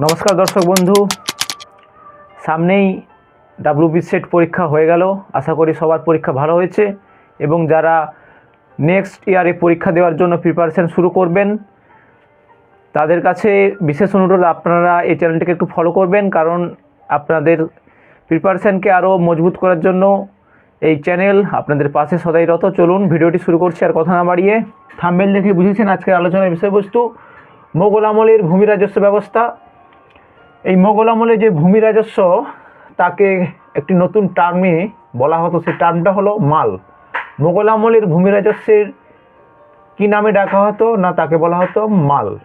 নমস্কার দর্শক বন্ধু। সামনেই ডাব্লিউবি সেট পরীক্ষা হয়ে গেল। আশা করি সবার পরীক্ষা ভালো হয়েছে এবং যারা নেক্সট ইয়ারে পরীক্ষা দেওয়ার জন্য প্রিপারেশন শুরু করবেন, তাদের কাছে বিশেষ অনুরোধ, আপনারা এই চ্যানেলটিকে একটু ফলো করবেন কারণ আপনাদের প্রিপারেশানকে আরও মজবুত করার জন্য এই চ্যানেল আপনাদের পাশে সদাই রত। চলুন, ভিডিওটি শুরু করছি আর কথা না বাড়িয়ে। থাম্বেল দেখে বুঝেছেন আজকের আলোচনার বিষয়বস্তু। মোগল আমলের ভূমি রাজস্ব ব্যবস্থা এই মোগল আমলে যে ভূমি রাজস্ব, তাকে একটি নতুন টার্মে বলা হতো, সেই টার্মটা হলো মাল। মোগল আমলের ভূমি রাজস্বের কী নামে ডাকা হতো, না তাকে বলা হতো মাল।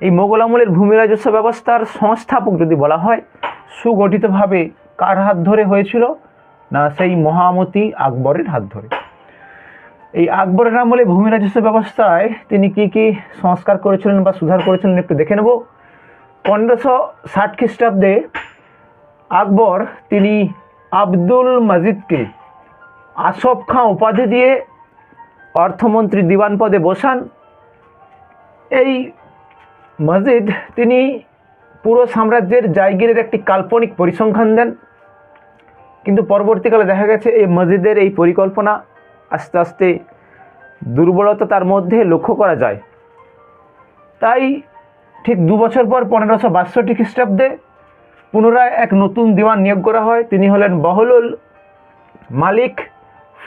এই মোগল আমলের ভূমি রাজস্ব ব্যবস্থার সংস্থাপক যদি বলা হয়, সুগঠিতভাবে কার হাত ধরে হয়েছিল? না সেই মহামতি আকবরের হাত ধরে। এই আকবরের আমলে ভূমি রাজস্ব ব্যবস্থায় তিনি কি কি সংস্কার করেছিলেন বা সুধার করেছিলেন একটু দেখে নেব। পনেরোশো ষাট খ্রিস্টাব্দে আকবর তিনি আব্দুল মজিদকে আসফ খাঁ উপাধি দিয়ে অর্থমন্ত্রী দিওয়ান পদে বসান। এই মসজিদ তিনি পুরো সাম্রাজ্যের জায়গিরের একটি কাল্পনিক পরিসংখ্যান দেন। কিন্তু পরবর্তীকালে দেখা গেছে এই মসজিদের এই পরিকল্পনা আস্তে আস্তে দুর্বলতা তার মধ্যে লক্ষ্য করা যায়। তাই ঠিক দু বছর পর পনেরোশো বাষট্টি খ্রিস্টাব্দে পুনরায় এক নতুন দিওয়ান নিয়োগ করা হয়। তিনি হলেন বহলুল মালিক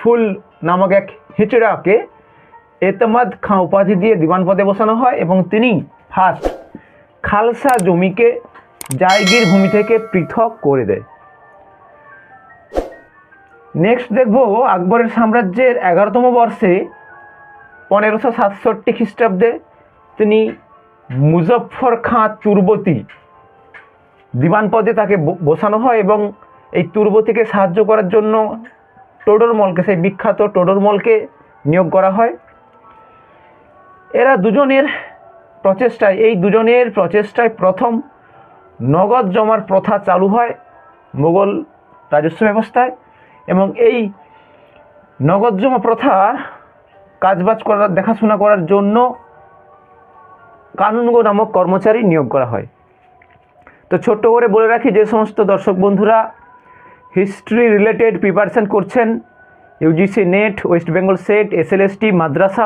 ফুল নামক এক হিচড়াকে এতমাদ খাঁ উপাধি দিয়ে দিওয়ান পদে বসানো হয় এবং তিনি ফার্স্ট খালসা জমিকে জায়গির ভূমি থেকে পৃথক করে দেয়। নেক্সট দেখব আকবরের সাম্রাজ্যের এগারোতম বর্ষে পনেরোশো সাতষট্টি খ্রিস্টাব্দে তিনি মুজফ্ফর খাঁ তুর্বতী দিওয়ান পদে তাকে বসানো হয় এবং এই তুর্বতীকে সাহায্য করার জন্য টোডরমলকে সেই বিখ্যাত টোডরমলকে নিয়োগ করা হয়। এরা দুজনের প্রচেষ্টায়, এই দুজনের প্রচেষ্টায় প্রথম নগদ জমার প্রথা চালু হয় মোগল রাজস্ব ব্যবস্থায় এবং এই নগদ জমা প্রথা কাজবাজ করার, দেখাশোনা করার জন্য কানুনগো নামক কর্মচারী নিয়োগ করা হয়। তো ছোট্ট করে বলে রাখি, যে সমস্ত দর্শক বন্ধুরা হিস্ট্রি রিলেটেড প্রিপারেশান করছেন UGC NET West Bengal SET SLST মাদ্রাসা,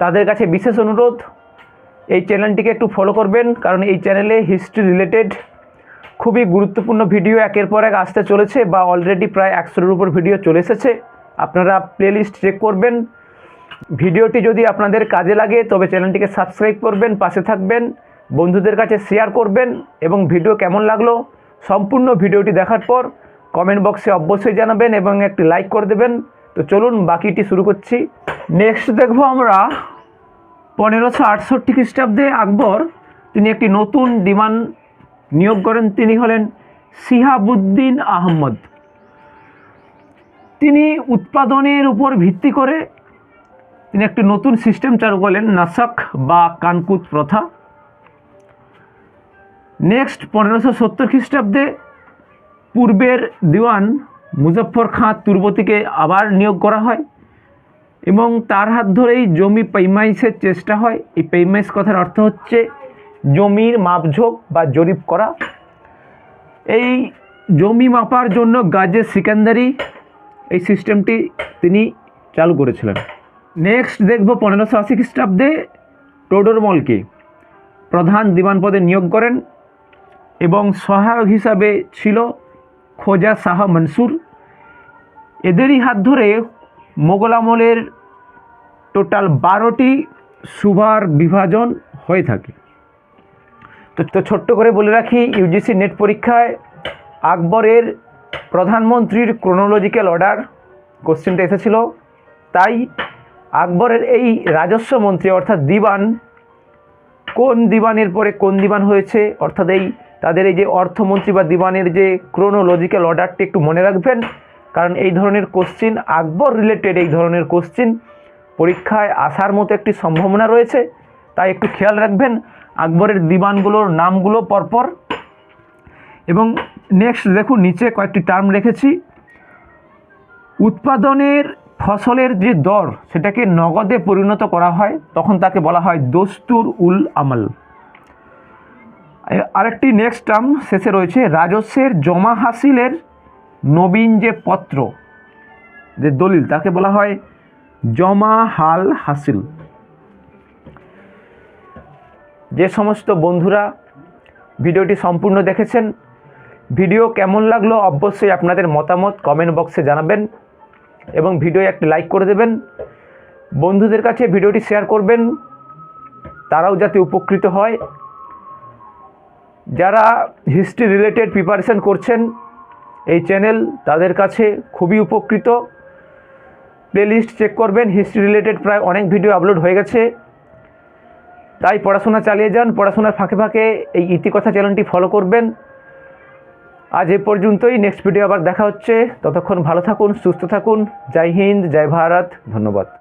তাদের কাছে বিশেষ অনুরোধ, এই চ্যানেলটিকে একটু ফলো করবেন, কারণ এই চ্যানেলে হিস্ট্রি রিলেটেড খুবই গুরুত্বপূর্ণ ভিডিও একের পর এক আসতে চলেছে বা অলরেডি প্রায় একশোর উপর ভিডিও চলে এসেছে। আপনারা প্লেলিস্ট চেক করবেন ভিডিওটি যদি আপনাদের কাজে লাগে, তবে চ্যানেলটিকে সাবস্ক্রাইব করবেন, পাশে থাকবেন, বন্ধুদের কাছে শেয়ার করবেন এবং ভিডিও কেমন লাগল সম্পূর্ণ ভিডিওটি দেখার পর কমেন্ট বক্সে অবশ্যই জানাবেন এবং একটি লাইক করে দেবেন। তো চলুন বাকিটি শুরু করছি। নেক্সট দেখব আমরা পনেরোশো আটষট্টি খ্রিস্টাব্দে আকবর, তিনি একটি নতুন দিওয়ান নিয়োগ করেন, তিনি হলেন সিহাবুদ্দিন আহমদ। তিনি উৎপাদনের উপর ভিত্তি করে তিনি একটি নতুন সিস্টেম চালু করলেন, নাসাক বা কানকুত প্রথা। নেক্সট পনেরোশো সত্তর খ্রিস্টাব্দে পূর্বের দিওয়ান মুজফ্ফর খাঁ তুর্বতীকে আবার নিয়োগ করা হয় এবং তার হাত ধরেই জমি পেইমাইসের চেষ্টা হয়। এই পেইমাইস কথার অর্থ হচ্ছে জমির মাপঝোপ বা জরিপ করা। এই জমি মাপার জন্য গাজে সিকান্দারি এই সিস্টেমটি তিনি চালু করেছিলেন। নেক্সট দেখব পনেরোশো আশি খ্রিস্টাব্দে টোডরমলকে প্রধান দিওয়ান পদে নিয়োগ করেন এবং সহায়ক হিসাবে ছিল খোজা শাহ মনসুর। এদেরই হাত ধরে মোগল আমলের টোটাল বারোটি সুভার বিভাজন হয়ে থাকে। তো তো ছোট্ট করে বলে রাখি, ইউজিসি নেট পরীক্ষায় আকবরের প্রধানমন্ত্রীর ক্রোনোলজিক্যাল অর্ডার কোশ্চেনটা এসেছিল। তাই আকবরের এই রাজস্ব মন্ত্রী, অর্থাৎ দিবান, কোন দিবানের পরে কোন দিবান হয়েছে? অর্থাৎ এই তাদের এই যে অর্থমন্ত্রী বা দিবানের যে ক্রোনোলজিক্যাল অর্ডারটি একটু মনে রাখবেন, কারণ এই ধরনের কোশ্চিন আকবর রিলেটেড এই ধরনের কোশ্চিন পরীক্ষায় আসার মতো একটি সম্ভাবনা রয়েছে। তাই একটু খেয়াল রাখবেন, আকবরের দিবানগুলোর নামগুলো পরপর। এবং নেক্সট দেখুন, নিচে কয়েকটি টার্ম রেখেছি। উৎপাদনের ফসলের যে দর সেটাকে নগদে পরিণত করা হয়, তখন তাকে বলা হয় দস্তুর উল আমল। আরেকটি নেক্সট টার্ম শেষে রয়েছে, রাজস্বের জমা হাসিলের নবীন যে পত্র, যে দলিল, তাকে বলা হয় জমা হাল হাসিল। যে সমস্ত বন্ধুরা ভিডিওটি সম্পূর্ণ দেখেছেন, ভিডিও কেমন লাগল অবশ্যই আপনাদের মতামত কমেন্ট বক্সে জানাবেন। এবং ভিডিও একটি লাইক করে দেবেন। বন্ধুদের কাছে ভিডিওটি শেয়ার করবেন। তারাও যাতে উপকৃত হয়। যারা হিস্ট্রি রিলেটেড প্রিপারেশন করছেন, এই চ্যানেল তাদের কাছে খুবই উপকৃত। প্লেলিস্ট চেক করবেন হিস্ট্রি রিলেটেড প্রায় অনেক ভিডিও আপলোড হয়ে গেছে। তাই পড়াশোনা চালিয়ে যান, পড়াশোনার ফাঁকে ফাঁকে এই ইতিকথা চ্যানেলটি ফলো করবেন। আজ এ পর্যন্তই। নেক্সট ভিডিও আবার দেখা হচ্ছে। ততক্ষণ ভালো থাকুন, সুস্থ থাকুন। জয় হিন্দ, জয় ভারত। ধন্যবাদ।